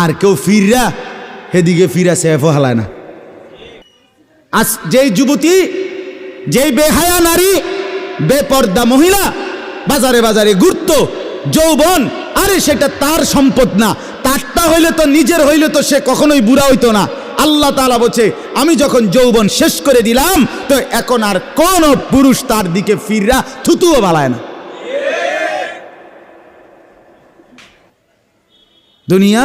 আর কেউ ফিররা, হেদিকে ফিরা সেফও হালায় না। আজ যেই যুবতী, যেই বেহায়া নারী, বেপর্দা মহিলা, বাজারে বাজারে ঘুরত, যৌবন, আরে সেটা তার সম্পদ না। তারটা হইলে তো নিজের হইলে তো সে কখনোই বুড়া হইতো না। আল্লাহ তালা বলছে, আমি যখন যৌবন শেষ করে দিলাম, তো এখন আর কোন পুরুষ তার দিকে ফিররা, থুতুও বালায় না। দুনিয়া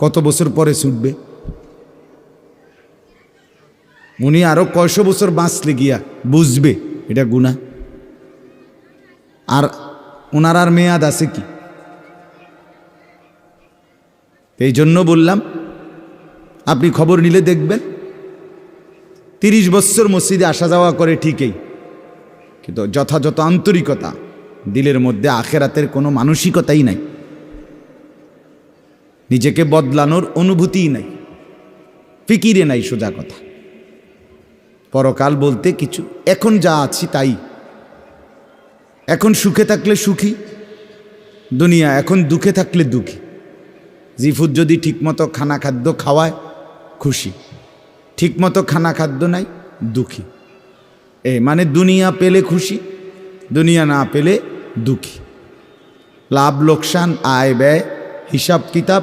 কত বছর পরে ছুটবে? উনি আরও কয়শো বছর বাঁচলে গিয়া বুঝবে এটা গুণা আর ওনার আর মেয়াদ আছে কি? এই জন্য বললাম, আপনি খবর নিলে দেখবেন। তিরিশ বছর মসজিদে আসা যাওয়া করে ঠিকই, কিন্তু যথাযথ আন্তরিকতা দিলের মধ্যে আখেরাতের কোনো মানসিকতাই নাই। নিজেকে বদলানোর অনুভূতিই নাই, ফিকিরে নাই সোজা কথা। পরকাল বলতে কিছু, এখন যা আছি তাই। এখন সুখে থাকলে সুখী, দুনিয়া এখন দুঃখে থাকলে দুঃখী। জিফুদ যদি ঠিকমতো খানা খাদ্য খাওয়ায়, খুশি। ঠিকমতো খানা খাদ্য নাই, দুঃখী। এ মানে দুনিয়া পেলে খুশি, দুনিয়া না পেলে দুঃখী। লাভ, লোকসান, আয়, ব্যয়, হিসাব, কিতাব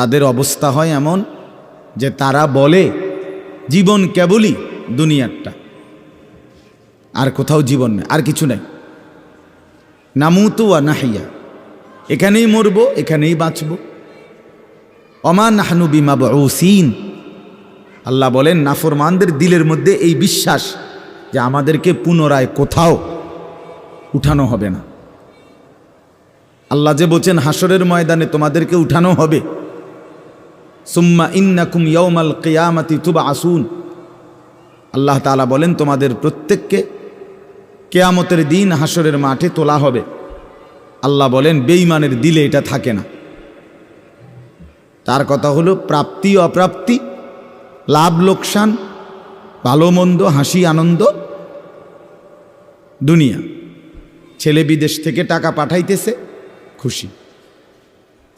তাদের অবস্থা হয় এমন যে তারা বলে, জীবন কেবলই দুনিয়ারটা। আর কোথাও জীবন নেই, আর কিছু নাই। নামুতু আর নাহিয়া। এখানেই মরব, এখানেই বাঁচব। অমা নাহানু বিমা বসিন আল্লাহ বলেন, নাফরমানদের দিলের মধ্যে এই বিশ্বাস যে আমাদেরকে পুনরায় কোথাও উঠানো হবে না। আল্লাহ যে বলছেন হাসরের ময়দানে তোমাদেরকে উঠানো হবে। সুম্মা ইন্নাকুম ইয়ৌমাল কেয়ামাতি তুবা আসুন আল্লাহ তালা বলেন, তোমাদের প্রত্যেককে কেয়ামতের দিন হাসরের মাঠে তোলা হবে। আল্লাহ বলেন বেইমানের দিলে এটা থাকে না। তার কথা হলো, প্রাপ্তি অপ্রাপ্তি, লাভ লোকসান, ভালো মন্দ, হাসি আনন্দ, দুনিয়া। ছেলে বিদেশ থেকে টাকা পাঠাইতেছে, খুশি।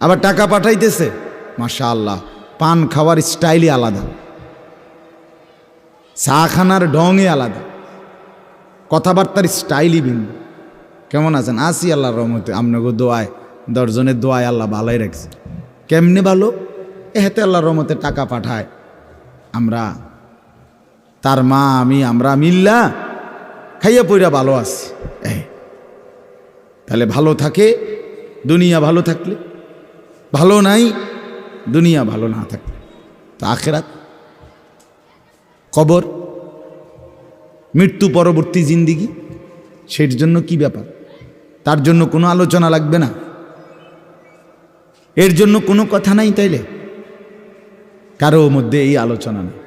আবার টাকা পাঠাইতেছে। মাশা আল্লাহ পান খাওয়ার স্টাইলই আলাদা। চা খানার আলাদা। কথাবার্তার স্টাইলই ভিন্ন। কেমন আছেন? আসি আল্লাহর রহমতে আপনাকে দোয়ায়, দশজনের দোয়ায় আল্লাহ ভালোই রাখছে। কেমনে ভালো? এহাতে আল্লাহর রহমতে টাকা পাঠায়। আমরা, তার মা, আমি, আমরা মিল্লা খাইয়া পইরা ভালো আছি। তাহলে ভালো থাকে, দুনিয়া ভালো থাকলে? ভালো নাই, দুনিয়া ভালো না থাকলে তো আখেরাত, কবর, মৃত্যু পরবর্তী জিন্দিগি, সের জন্য কি ব্যাপার? তার জন্য কোনো আলোচনা লাগবে না। এর জন্য কোনো কথা নাই তাইলে? কারও মধ্যে এই আলোচনা নেই।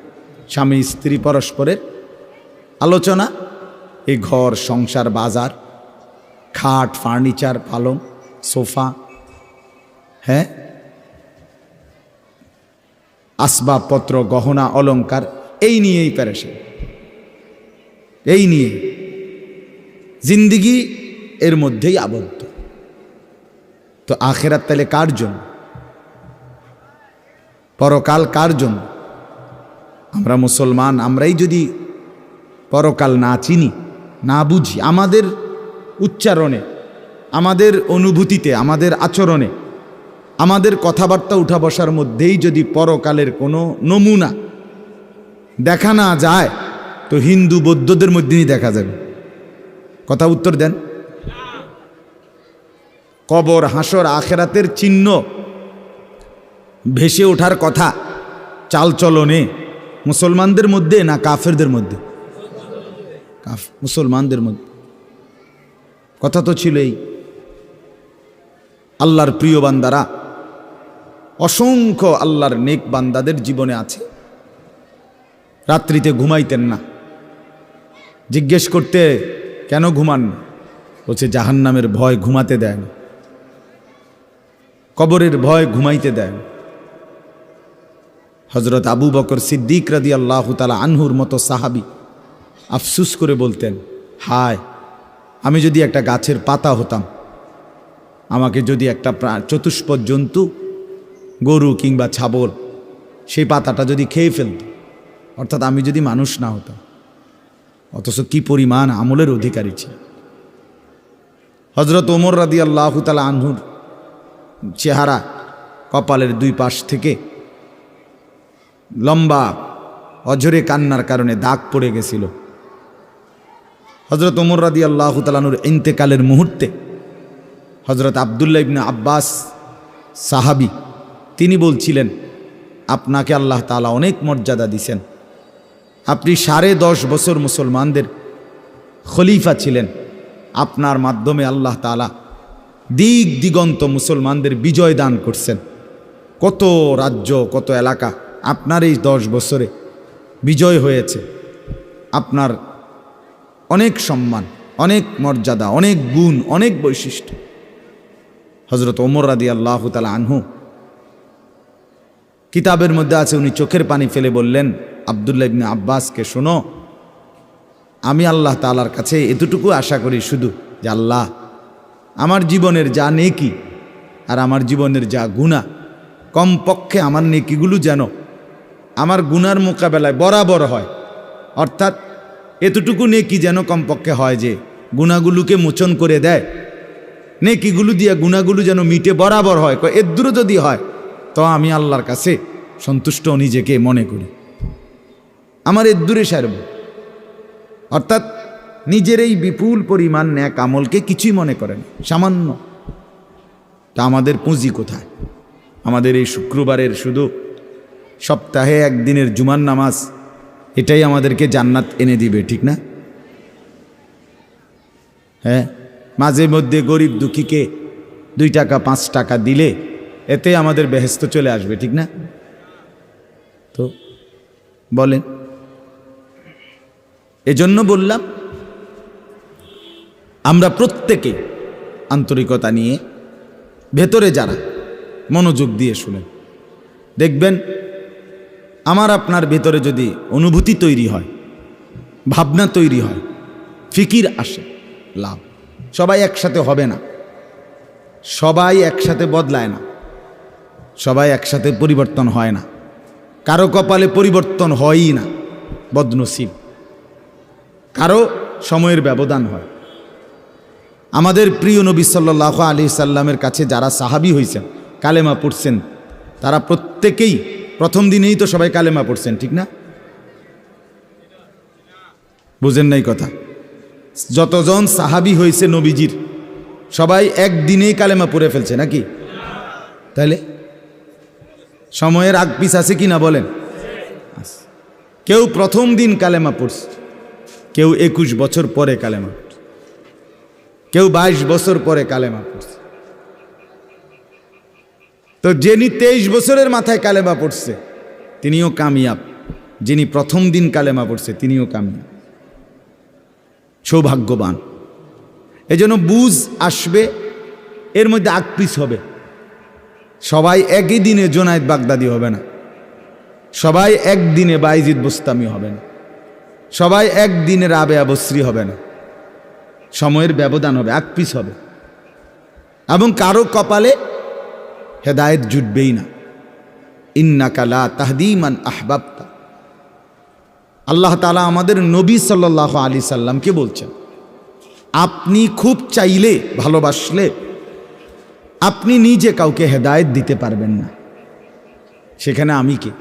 স্বামী, স্ত্রী, পরস্পরের আলোচনা এই ঘর, সংসার, বাজার, খাট, ফার্নিচার, পালং, সোফা হ্যাঁ? আসবাবপত্র, গহনা, অলংকার, এই নিয়েই প্যারেশান। এই নিয়ে। জিন্দিগি এর মধ্যেই আবদ্ধ। তো আখেরাত তাহলে কার জন্য? পরকাল কার জন্য? আমরা মুসলমান, আমরাই যদি পরকাল না চিনি, না বুঝি, আমাদের উচ্চারণে, আমাদের অনুভূতিতে, আমাদের আচরণে আমাদের কথাবার্তা উঠা বসার মধ্যেই যদি পরকালের কোনো নমুনা দেখা না যায়, তো হিন্দু বৌদ্ধদের মধ্যেই দেখা যাবে। কথা উত্তর দেন। কবর, হাসর, আখেরাতের চিহ্ন ভেসে ওঠার কথা, চালচলনে মুসলমানদের মধ্যে না কাফেরদের মধ্যে? কাফ, মুসলমানদের মধ্যে। কথা তো ছিলই। আল্লাহর প্রিয় বান্দারা অসংখ্য আল্লাহর নেক বান্দাদের জীবনে আছে। রাত্রিতে ঘুমাইতেন না। জিজ্ঞেস করতে, কেন ঘুমান? বলছে, জাহান্নামের ভয় ঘুমাতে দেয় না। কবরের ভয় ঘুমাইতে দেয় না। হজরত আবু বকর সিদ্দিক রাদি আল্লাহ তালা আনহুর মতো সাহাবি আফসুস করে বলতেন, হায়, আমি যদি একটা গাছের পাতা হতাম, আমাকে যদি একটা চতুষ্পদ জন্তু গরু কিংবা ছাগল, সেই পাতাটা যদি খেয়ে ফেলত, অর্থাৎ আমি যদি মানুষ না হতাম, অথচ কি পরিমাণ আমলের অধিকারী ছিল হজরত ওমর রাদি আল্লাহ তালা আনহুর চেহারা কপালের দুই পাশ থেকে লম্বা, অঝরে কান্নার কারণে দাগ পড়ে গেছিল। হজরত ওমর রাদি আল্লাহ তালানুর ইন্তেকালের মুহূর্তে হজরত আবদুল্লাহ ইবনে আব্বাস সাহাবি তিনি বলছিলেন, আপনাকে আল্লাহ তালা অনেক মর্যাদা দিছেন। আপনি সাড়ে দশ বছর মুসলমানদের খলিফা ছিলেন। আপনার মাধ্যমে আল্লাহ তালা দিক দিগন্ত মুসলমানদের বিজয় দান করছেন। কত রাজ্য, কত এলাকা আপনার এই দশ বছরে বিজয় হয়েছে। আপনার অনেক সম্মান, অনেক মর্যাদা, অনেক গুণ, অনেক বৈশিষ্ট্য। হজরত ওমর রাদি আল্লাহ তালা আনহু কিতাবের মধ্যে আছে, উনি চোখের পানি ফেলে বললেন, আবদুল্লাহ ইবনে আব্বাসকে শোনো, আমি আল্লাহ তালার কাছে এতটুকু আশা করি শুধু যে আল্লাহ আমার জীবনের যা নেকি আর আমার জীবনের যা গুণা কমপক্ষে আমার নেকিগুলো যেন আমার গুনার মোকাবেলায় বরাবর হয়। অর্থাৎ এতটুকু নেকি যেন কমপক্ষে হয় যে গুণাগুলোকে মোচন করে দেয়। নেকিগুলো দিয়ে গুণাগুলো যেন মিটে বরাবর হয়। এর দূরও যদি হয় তো আমি আল্লাহর কাছে সন্তুষ্ট নিজেকে মনে করি। আমার এর দূরে সারব। অর্থাৎ নিজের এই বিপুল পরিমাণ ন্যাক আমলকে কিছুই মনে করেন সামান্য। তা আমাদের পুঁজি কোথায়? আমাদের এই শুক্রবারের শুধু সপ্তাহে একদিনের জুমার নামাজ, এটাই আমাদেরকে জান্নাত এনে দিবে, ঠিক না? হ্যাঁ? মাঝে মধ্যে গরিব দুঃখীকে দুই টাকা, পাঁচ টাকা দিলে এতে আমাদের বেহেস্ত চলে আসবে, ঠিক না? তো বলেন। এজন্য বললাম, আমরা প্রত্যেকে আন্তরিকতা নিয়ে ভেতরে যারা মনোযোগ দিয়ে শুনেন, দেখবেন আমার আপনার ভেতরে যদি অনুভূতি তৈরি হয়, ভাবনা তৈরি হয়, ফিকির আসে, লাভ। সবাই একসাথে হবে না। সবাই একসাথে বদলায় না। সবাই একসাথে পরিবর্তন হয় না। কারও কপালে পরিবর্তন হয়ই না, বদনসিব। কারও সময়ের ব্যবধান হয়। আমাদের প্রিয় নবী সাল্লাহ আলি সাল্লামের কাছে যারা সাহাবি হয়েছেন কালেমা পড়ছেন, তারা প্রত্যেকেই প্রথম দিনেই তো সবাই কালেমা পড়ছেন, ঠিক না? বুঝেন নাই কথা। যতজন সাহাবি হয়েছে নবীজির, সবাই একদিনেই কালেমা পড়ে ফেলছে নাকি? তাহলে সময়ের আগ পিস আছে কি না বলেন। কেউ প্রথম দিন কালেমা পড়ছে, কেউ একুশ বছর পরে কালেমা কেউ বাইশ বছর পরে কালেমা পড়ছে। তো যিনি তেইশ বছরের মাথায় কালেমা পড়ছে, তিনিও কামিয়াব। যিনি প্রথম দিন কালেমা পড়ছে, তিনিও কামিয়াব। সৌভাগ্যবান। এই জন্য বুঝ আসবে, এর মধ্যে আকপিস হবে। সবাই একই দিনে জোনায়েদ বাগদাদি হবে না। সবাই একদিনে বাইজিদ বুস্তামি হবে না। সবাই একদিনে রাবে আবশ্রী হবে না। সময়ের ব্যবধান হবে আকপিস হবে। এবং কারও কপালে হেদায়েত জুটবেই না। ইন্নাকালা তাহদিমান আহবাবতা। আল্লাহ তালা আমাদের নবী সাল্লাহ আলী সাল্লামকে বলছেন, আপনি খুব চাইলে, ভালোবাসলে আপনি নিজে কাউকে হেদায়েত দিতে পারবেন না। সেখানে আমি কে?